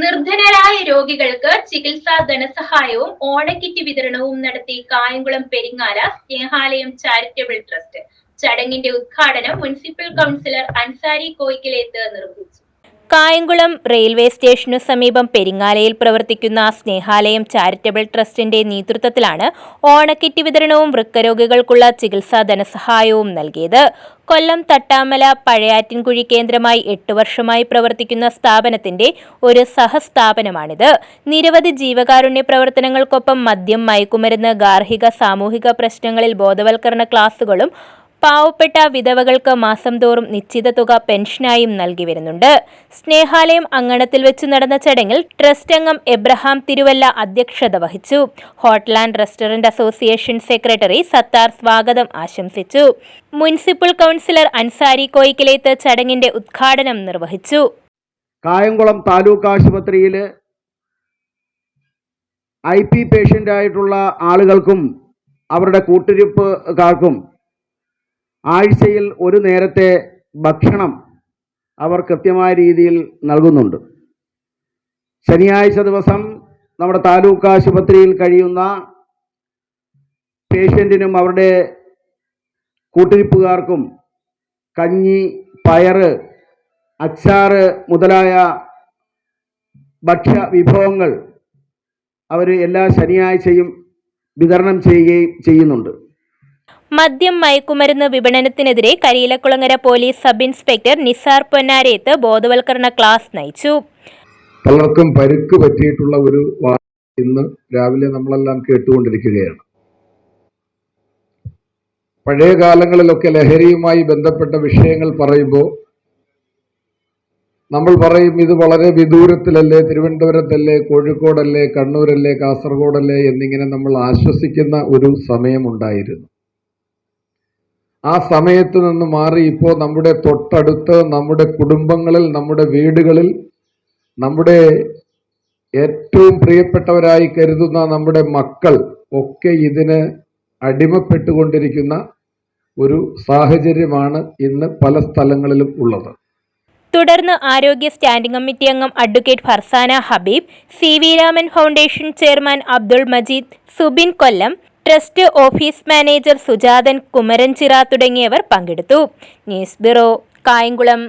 നിർധനരായ രോഗികൾക്ക് ചികിത്സാ ധനസഹായവും ഓണക്കിറ്റ് വിതരണവും നടത്തി കായംകുളം പെരിങ്ങാല സ്നേഹാലയം ചാരിറ്റബിൾ ട്രസ്റ്റ് ചടങ്ങിന്റെ ഉദ്ഘാടനം മുനിസിപ്പൽ കൗൺസിലർ അൻസാരി കോയിക്കലേത്ത് നിർവഹിച്ചു. കായംകുളം റെയിൽവേ സ്റ്റേഷനു സമീപം പെരിങ്ങാലയിൽ പ്രവർത്തിക്കുന്ന സ്നേഹാലയം ചാരിറ്റബിൾ ട്രസ്റ്റിന്റെ നേതൃത്വത്തിലാണ് ഓണക്കിറ്റ് വിതരണവും വൃക്കരോഗികൾക്കുള്ള ചികിത്സാ ധനസഹായവും നൽകിയത്. കൊല്ലം തട്ടാമല പഴയാറ്റിൻകുഴി കേന്ദ്രമായി എട്ട് വർഷമായി പ്രവർത്തിക്കുന്ന സ്ഥാപനത്തിന്റെ ഒരു സഹസ്ഥാപനമാണിത്. നിരവധി ജീവകാരുണ്യ പ്രവർത്തനങ്ങൾക്കൊപ്പം മദ്യം മയക്കുമരുന്ന് ഗാർഹിക സാമൂഹിക പ്രശ്നങ്ങളിൽ ബോധവൽക്കരണ ക്ലാസുകളും പാവപ്പെട്ട വിധവകൾക്ക് മാസം തോറും നിശ്ചിത തുക പെൻഷനായും നൽകി വരുന്നുണ്ട്. സ്നേഹാലയം അങ്കണത്തിൽ വെച്ച് നടന്ന ചടങ്ങിൽ ട്രസ്റ്റ് അംഗം എബ്രഹാം തിരുവല്ല അധ്യക്ഷത വഹിച്ചു. Hotland restaurant association secretary Sattar സ്വാഗതം ആശംസിച്ചു. മുനിസിപ്പൽ കൗൺസിലർ അൻസാരി കോയിക്കലേത്ത് ചടങ്ങിന്റെ ഉദ്ഘാടനം നിർവഹിച്ചു. കായംകുളം താലൂക്ക് ആശുപത്രിയിൽ ഐ പി പേഷ്യന്റായിട്ടുള്ള ആളുകൾക്കും അവരുടെ കൂട്ടിരിപ്പുകാർക്കും ആഴ്ചയിൽ ഒരു നേരത്തെ ഭക്ഷണം അവർ കൃത്യമായ രീതിയിൽ നൽകുന്നുണ്ട്. ശനിയാഴ്ച ദിവസം നമ്മുടെ താലൂക്ക് ആശുപത്രിയിൽ കഴിയുന്ന പേഷ്യന്റിനും അവരുടെ കൂട്ടിരിപ്പുകാർക്കും കഞ്ഞി പയറ് അച്ചാറ് മുതലായ ഭക്ഷ്യ വിഭവങ്ങൾ അവർ എല്ലാ ശനിയാഴ്ചയും വിതരണം ചെയ്യുകയും ചെയ്യുന്നുണ്ട്. മദ്യം മയക്കുമരുന്ന് വിപണനത്തിനെതിരെ Kariyilakulangara police sub inspector Nisar Ponnareth ബോധവൽക്കരണ ക്ലാസ് നയിച്ചു. പലർക്കും പരുക്ക് പറ്റിയിട്ടുള്ള ഒരു ഇന്ന് രാവിലെ നമ്മളെല്ലാം കേട്ടുകൊണ്ടിരിക്കുകയാണ്. പഴയ കാലങ്ങളിലൊക്കെ ലഹരിയുമായി ബന്ധപ്പെട്ട വിഷയങ്ങൾ പറയുമ്പോൾ നമ്മൾ പറയും ഇത് വളരെ വിദൂരത്തിലല്ലേ തിരുവനന്തപുരത്തല്ലേ കോഴിക്കോടല്ലേ കണ്ണൂരല്ലേ കാസർഗോഡല്ലേ എന്നിങ്ങനെ നമ്മൾ ആശ്വസിക്കുന്ന ഒരു സമയമുണ്ടായിരുന്നു ആ സമയത്ത് നിന്ന് മാറി ഇപ്പോൾ നമ്മുടെ തൊട്ടടുത്ത് നമ്മുടെ കുടുംബങ്ങളിൽ നമ്മുടെ വീടുകളിൽ നമ്മുടെ ഏറ്റവും പ്രിയപ്പെട്ടവരായി കരുതുന്ന നമ്മുടെ മക്കൾ ഒക്കെ ഇതിന് അടിമപ്പെട്ടുകൊണ്ടിരിക്കുന്ന ഒരു സാഹചര്യമാണ് ഇന്ന് പല സ്ഥലങ്ങളിലും ഉള്ളത്. തുടർന്ന് ആരോഗ്യ സ്റ്റാൻഡിംഗ് കമ്മിറ്റി അംഗം advocate Farsana Habeeb C V Raman foundation chairman Abdul Majeed Subin Kollam trust office manager Sujathan Kumaranchira തുടങ്ങിയവർ പങ്കെടുത്തു. News bureau Kayamkulam.